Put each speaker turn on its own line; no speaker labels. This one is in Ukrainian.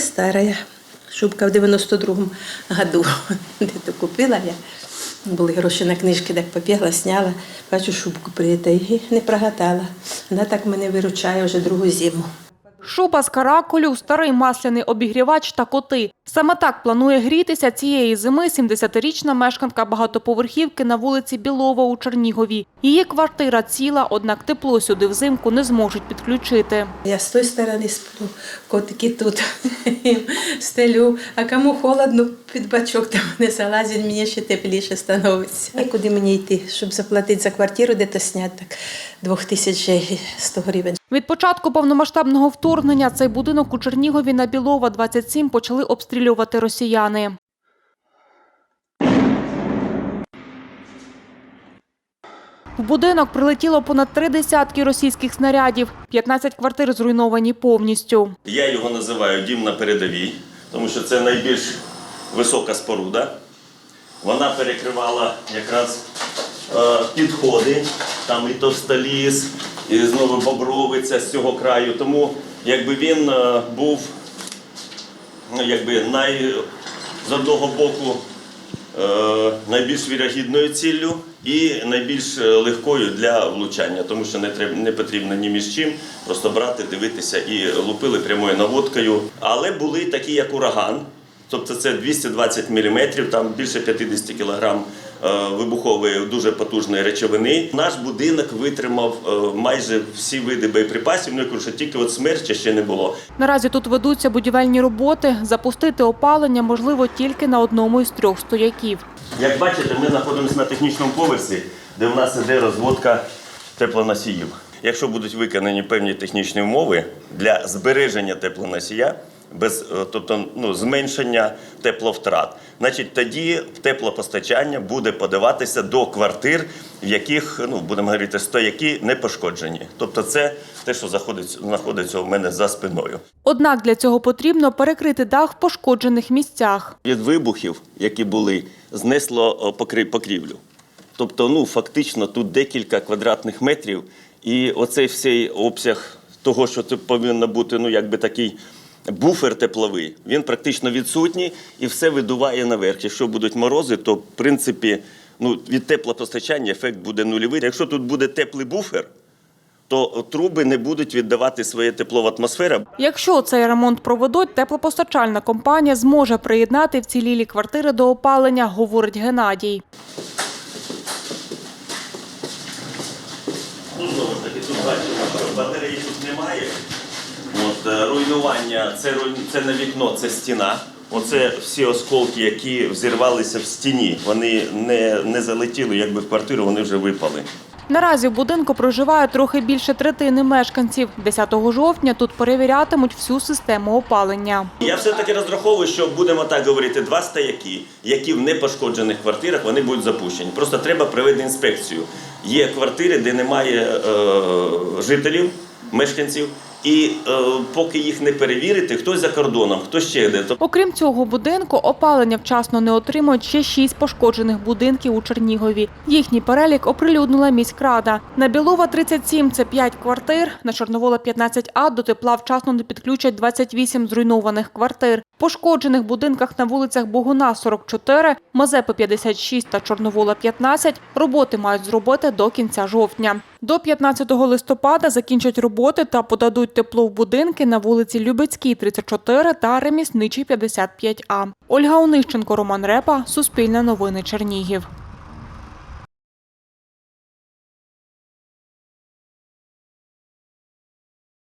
старая. Шубка в 92-му году. Де-то купила я. Були гроші на книжки, так побігла, сняла. Бачу, шубку прийти і не прогадала. Вона так мене виручає вже другу зиму.
Шуба з каракулю, старий масляний обігрівач та коти. Саме так планує грітися цієї зими 70-річна мешканка багатоповерхівки на вулиці Білова у Чернігові. Її квартира ціла, однак тепло сюди взимку не зможуть підключити.
Я з тої сторони сплю, котики тут стелю, а кому холодно, під бачок там не залазить, мені ще тепліше становиться. І куди мені йти, щоб заплатити за квартиру, де то сняти, так 2100 гривень.
Від початку повномасштабного вторгнення цей будинок у Чернігові на Білова 27 почали обстрілювати росіяни. В будинок прилетіло понад три десятки російських снарядів. 15 квартир зруйновані повністю.
Я його називаю дім на передовій, тому що це найбільш висока споруда. Вона перекривала якраз е, підходи, там і товстоліс, і знову бобровиця з цього краю. Тому якби він е, був ну, якби най, з одного боку е, найбільш вірогідною ціллю і найбільш е, легкою для влучання, тому що не треба не потрібно ні між чим, просто брати, дивитися і лупили прямою наводкою. Але були такі, як ураган. Тобто це 220 мм, там більше 50 кг вибухової дуже потужної речовини. Наш будинок витримав е, майже всі види боєприпасів. Ну я кажу, що тільки от смерча ще не було.
Наразі тут ведуться будівельні роботи. Запустити опалення можливо тільки на одному із трьох стояків.
Як бачите, ми знаходимося на технічному поверсі, де в нас іде розводка теплоносіїв. Якщо будуть виконані певні технічні умови для збереження теплоносія, без е, тобто ну, зменшення тепловтрат, значить тоді теплопостачання буде подаватися до квартир, в яких ну будемо говорити, стояки не пошкоджені. Тобто, це те, що заходить, знаходиться у мене за спиною.
Однак для цього потрібно перекрити дах в пошкоджених місцях.
від вибухів, які були, знесло о, покрівлю. Тобто, ну фактично тут декілька квадратних метрів, і оцей всей обсяг того, що це повинно бути, ну якби такий буфер тепловий, він практично відсутній і все видуває наверх. Якщо будуть морози, то в принципі ну, від теплопостачання ефект буде нульовий. Якщо тут буде теплий буфер, то труби не будуть віддавати своє тепло в атмосферу,
Якщо цей ремонт проведуть, теплопостачальна компанія зможе приєднати вцілілі квартири до опалення, говорить Геннадій.
Ну, знову ж таки, тут бачимо, що батареї тут немає. От, е, руйнування, це, це не вікно, це стіна. Оце всі осколки, які взірвалися в стіні, вони не, не залетіли якби в квартиру, вони вже випали.
Наразі в будинку проживає трохи більше третини мешканців. 10 жовтня тут перевірятимуть всю систему опалення.
Я все-таки розраховую, що будемо так говорити, два стояки, які в непошкоджених квартирах вони будуть запущені. Просто треба провести інспекцію. Є квартири, де немає е, жителів, мешканців, і е, поки їх не перевірити, хтось за кордоном, хто ще йде.
Окрім цього будинку, опалення вчасно не отримують ще шість пошкоджених будинків у Чернігові. Їхній перелік оприлюднила міськрада. На Білова 37 – це 5 квартир, на Чорновола 15А до тепла вчасно не підключать 28 зруйнованих квартир. Пошкоджених будинках на вулицях Богуна 44, Мазепи 56 та Чорновола 15 роботи мають зробити до кінця жовтня. До 15 листопада закінчать роботи та подадуть тепло в будинки на вулиці Любецькій 34 та Ремісничій 55А. Ольга Онищенко, Роман Репа, Суспільне новини Чернігів.